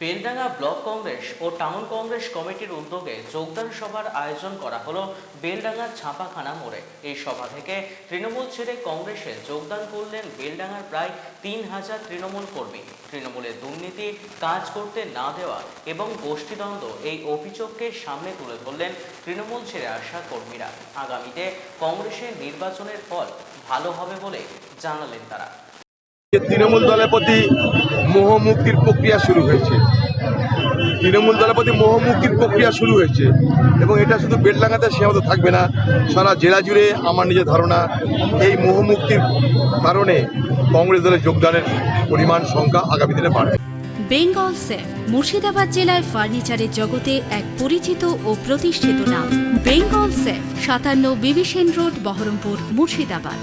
Beldanga block Congress ও town Congress কমিটির উদ্যোগে যোগদান সভার আয়োজন করা হলো বেলডাঙ্গার ছাপাখানা মোড়ে। এই সভা থেকে তৃণমূল ছেড়ে কংগ্রেসে যোগদান করলেন বেলডাঙ্গার প্রায় তিন হাজার তৃণমূল কর্মী। তৃণমূলের দুর্নীতি, কাজ করতে না দেওয়া এবং গোষ্ঠীদ্বন্দ্ব এই অভিযোগকে সামনে তুলে ধরলেন তৃণমূল ছেড়ে আসা কর্মীরা। আগামীতে কংগ্রেসের নির্বাচনের ফল ভালো হবে বলে জানালেন তারা। যে তৃণমূল দলের প্রতি মোহমুক্তির প্রক্রিয়া শুরু হয়েছে। তৃণমূল দলের প্রতি মোহমুক্তির প্রক্রিয়া শুরু হয়েছে এবং এটা শুধু বেলডাঙ্গাতে সীমাবদ্ধ থাকবে না, সারা জেলা জুড়ে আমার নিজের ধারণা, এই মোহমুক্তির কারণে কংগ্রেস দলের যোগদানের পরিমাণ সংখ্যা আগামী দিনে বাড়বে। বেঙ্গল সেফ, মুর্শিদাবাদ জেলায় ফার্নিচারের জগতে এক পরিচিত ও প্রতিষ্ঠিত নাম। বেঙ্গল সেফ, সাতান্ন বিবিসেন রোড, বহরমপুর, মুর্শিদাবাদ।